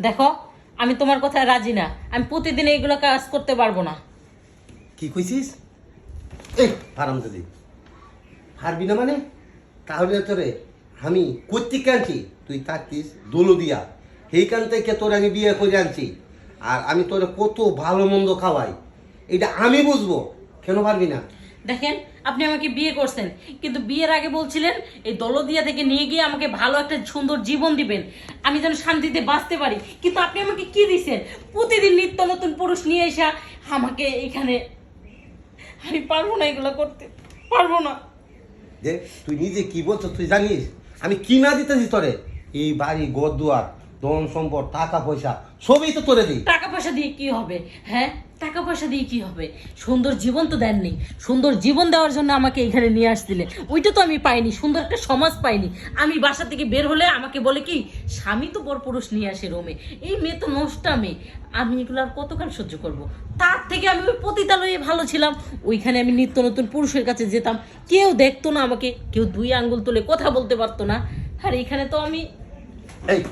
দেখো আমি তোমার কথায় রাজি না। আমি প্রতিদিন এইগুলো কাজ করতে পারব না। কি কইছিস? এই ফারাম যদি হারবি না মানে? তাহলে তোরে আমি কর্তিক আনছি তুই থাকতিস দোলো দিয়া। সেইখান থেকে তোর আমি বিয়ে করে আনছি। আর আমি তোরে কত ভালো মন্দ খাওয়াই। এটা আমি বুঝব। কেন পারবি না? দেখেন আপনি আমাকে বিয়ে করছেন। কিন্তু বিয়ের আগে বলছিলেন, এই দলদিয়া থেকে নিয়ে গিয়ে আমাকে ভালো একটা সুন্দর জীবন দিবেন। আমি যেন শান্তিতে বাঁচতে পারি। কিন্তু আপনি আমাকে কি দিছেন? প্রতিদিন নিত্য নতুন পুরুষ নিয়ে এসা আমাকে এখানে আমি পারব না এগুলো করতে। পারব না। যে তুই নিজে কি বলছো তুই জানিস? আমি কি না দিতেছি তোরে? এই বাড়ি ঘর দুয়ার ধন সম্পদ, টাকা পয়সা, সবই তো তোরে দিই। টাকা পয়সা দিয়ে কি হবে? হ্যাঁ? টাকা পয়সা দিয়ে কি হবে? সুন্দর জীবন তো দেননি। সুন্দর জীবন দেওয়ার জন্য আমাকে এখানে নিয়ে আসছিলেন ওইটা তো আমি পাইনি। সুন্দর একটা সমাজ পাইনি। আমি বাসা থেকে বের হলে আমাকে বলে কি, স্বামী তো বড় পুরুষ নিয়ে আসে রোমে। এই মেয়ে তো নষ্টা মেয়ে আমি এগুলো আর কতক্ষণ সহ্য করব। তার থেকে আমি ওই পতিতালয়ে ভালো ছিলাম। ওইখানে আমি নিত্য নতুন পুরুষের কাছে যেতাম। কেউ দেখতো না আমাকে। কেউ দুই আঙ্গুল তুলে কথা বলতে পারতো না। আর এখানে তো আমি এই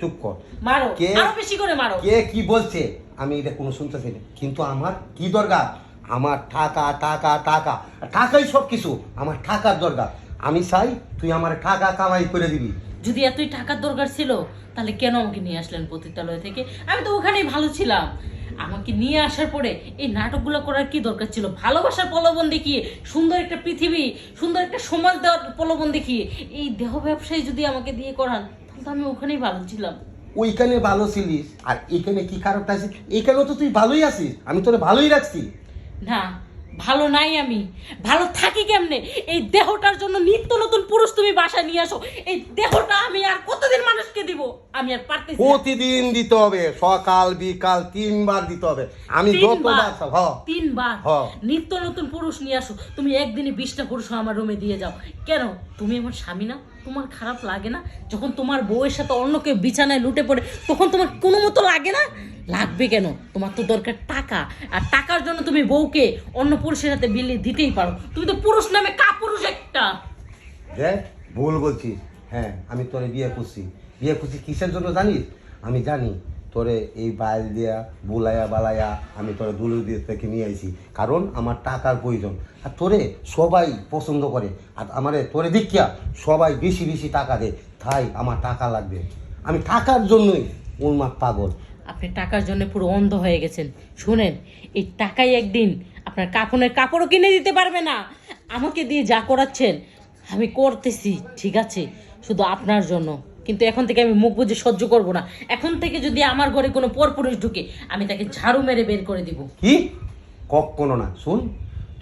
চুপ কর। মারো কে- আরও বেশি করে মারো। কে কি বলছে? আমি এটা কোনো শুনতেছি না। কিন্তু আমার কি দরকার? আমার টাকা টাকা টাকা টাকাই সব কিছু আমার টাকার দরকার। আমি চাই তুই আমার টাকা কামাই করে দিবি। যদি এতই টাকার দরকার ছিল তাহলে কেন আমাকে নিয়ে আসলেন পতিতালয় থেকে? আমি তো ওখানেই ভালো ছিলাম। আমাকে নিয়ে আসার পরে এই নাটকগুলো করার কি দরকার ছিল? ভালোবাসার প্রলোভন দেখিয়ে সুন্দর একটা পৃথিবী সুন্দর একটা সমাজ দেওয়ার প্রলোভন দেখিয়ে এই দেহ ব্যবসায়ী যদি আমাকে দিয়ে করান তো আমি ওখানেই ভালো ছিলাম। ওইখানে ভালো ছিলিস। আর এখানে কি খারাপটা এখানেও তো তুই ভালোই আছিস। আমি তোরে ভালোই রাখছি। না ভালো নাই আমি। ভালো থাকি কেমনে? এই দেহটার জন্য নিত্য নতুন পুরুষ তুমি নিয়ে আসো। এই দেহটা আমি আর কতদিন মানুষকে দিব? আমি আর পারতেছি না। প্রতিদিন দিতে হবে। সকাল বিকাল তিনবার দিতে হবে। আমি তিনবার। যতবার হ। তিনবার? হ্যাঁ। নিত্য নতুন পুরুষ নিয়ে আসো। তুমি একদিনে বিশটা পুরুষ আমার রুমে দিয়ে যাও। কেন? তুমি আমার স্বামী না? তোমার খারাপ লাগে না? যখন তোমার বউয়ের সাথে অন্য কেউ বিছানায় লুটে পড়ে, তখন তোমার কোনো মতো লাগে না? লাগবে কেন? তোমার তো দরকার টাকা। আর টাকার জন্য তুমি বউকে অন্য পুরুষের সাথে বিলিয়ে দিতেই পারো। তুমি তো পুরুষ নামে কাপুরুষ একটা। দেখ, ভুল বলছিস। হ্যাঁ আমি তোরে বিয়ে করছি। বিয়ে করছি কিসের জন্য জানিস? আমি জানি। তোরে এই বাইল দিয়া, বুলাইয়া বালাইয়া আমি তোরে দুলু দিয়ে থেকে নিয়ে আইছি। কারণ আমার টাকার প্রয়োজন। আর তোরে সবাই পছন্দ করে। আর আমারে তোরে দেখিয়া সবাই বেশি বেশি টাকা দেয় তাই আমার টাকা লাগবে। আমি টাকার জন্যই উন্মাদ পাগল। আপনি টাকার জন্য পুরো অন্ধ হয়ে গেছেন। শুনেন, এই টাকাই একদিন আপনার কাপড়ের কাপড়ও কিনে দিতে পারবে না। আমাকে দিয়ে যা করাচ্ছেন, আমি করতেছি, ঠিক আছে। শুধু আপনার জন্য। কিন্তু এখন থেকে আমি মুখ বুঝে সহ্য করব না। এখন থেকে যদি আমার ঘরে কোনো পরপুরুষ ঢুকে আমি তাকে ঝাড়ু মেরে বের করে দিব। কি? কখনো না। শুন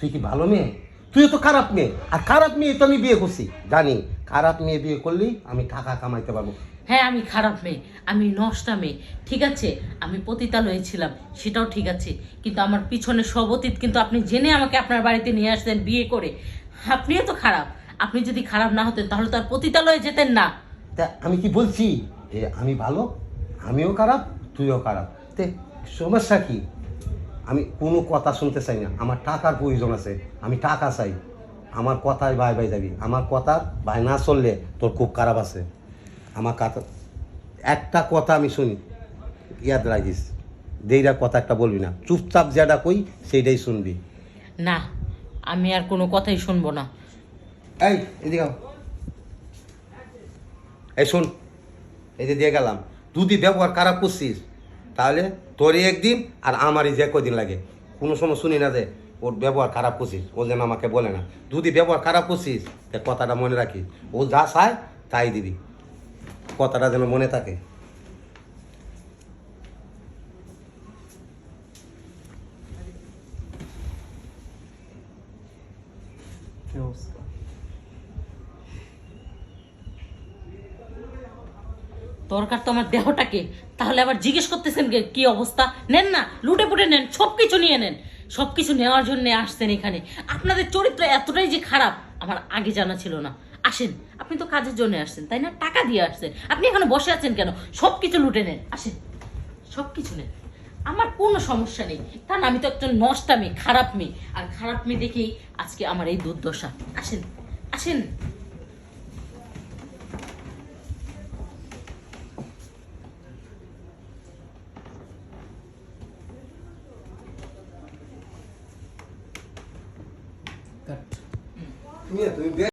তুই কি ভালো মেয়ে? তুই তো খারাপ মেয়ে। আর খারাপ মেয়ে তো আমি বিয়ে করছি। জানি খারাপ মেয়ে বিয়ে করলেই আমি টাকা কামাইতে পারব। হ্যাঁ আমি খারাপ মেয়ে। আমি নষ্টা মেয়ে। ঠিক আছে আমি পতিতালয়ে ছিলাম সেটাও ঠিক আছে। কিন্তু আমার পিছনে সব অতীত কিন্তু আপনি জেনে আমাকে আপনার বাড়িতে নিয়ে আসতেন বিয়ে করে। আপনিও তো খারাপ। আপনি যদি খারাপ না হতেন তাহলে তো আর পতিতালয়ে যেতেন না। তা আমি কি বলছি? যে আমি ভালো? আমিও খারাপ তুইও খারাপ। তে সমস্যা কি? আমি কোনো কথা শুনতে চাই না। আমার টাকার প্রয়োজন আছে আমি টাকা চাই। আমার কথায় বাই বাই যাবি আমার কথা বাই না চললে তোর খুব খারাপ আছে। আমার কথা একটা কথা আমি শুনি। ইয়াদ রাখিস। দেইরা কথা একটা বলবি না। চুপচাপ যেটা কই সেইটাই শুনবি। না আমি আর কোনো কথাই শুনব না। এই এদিকে। এই শোন, এই যে দিয়ে গেলাম। দুদি ব্যবহার খারাপ করছিস, তাহলে তোরই একদিন আর আমারই যে কদিন লাগে। কোনো সময় শুনি না যে ওর ব্যবহার খারাপ করছিস, ও যেন আমাকে বলে না। দুদি ব্যবহার খারাপ করছিস, তে কথাটা মনে রাখিস। ও যা চায়, তাই দিবি। কথাটা যেন মনে থাকে। দরকার তো আমার দেহটাকে। তাহলে আবার জিজ্ঞেস করতেছেন কে- অবস্থা? নেন না, লুটে পুটে নেন সব কিছু নিয়ে নেন। সব কিছু নেওয়ার জন্য আসছেন এখানে। আপনাদের চরিত্র এতটাই যে খারাপ, আমার আগে জানা ছিল না। আসেন, আপনি তো কাজের জন্য আসছেন, তাই না? টাকা দিয়ে আসছেন। আপনি এখানে বসে আছেন কেন? সব কিছু লুটে নেন। আসেন সব কিছু নেন। আমার কোনো সমস্যা নেই। কারণ আমি তো একজন নষ্টা মেয়ে খারাপ মেয়ে। আর খারাপ মেয়ে দেখেই আজকে আমার এই দুর্দশা। আসেন আসেন। কাট তুমি তুমি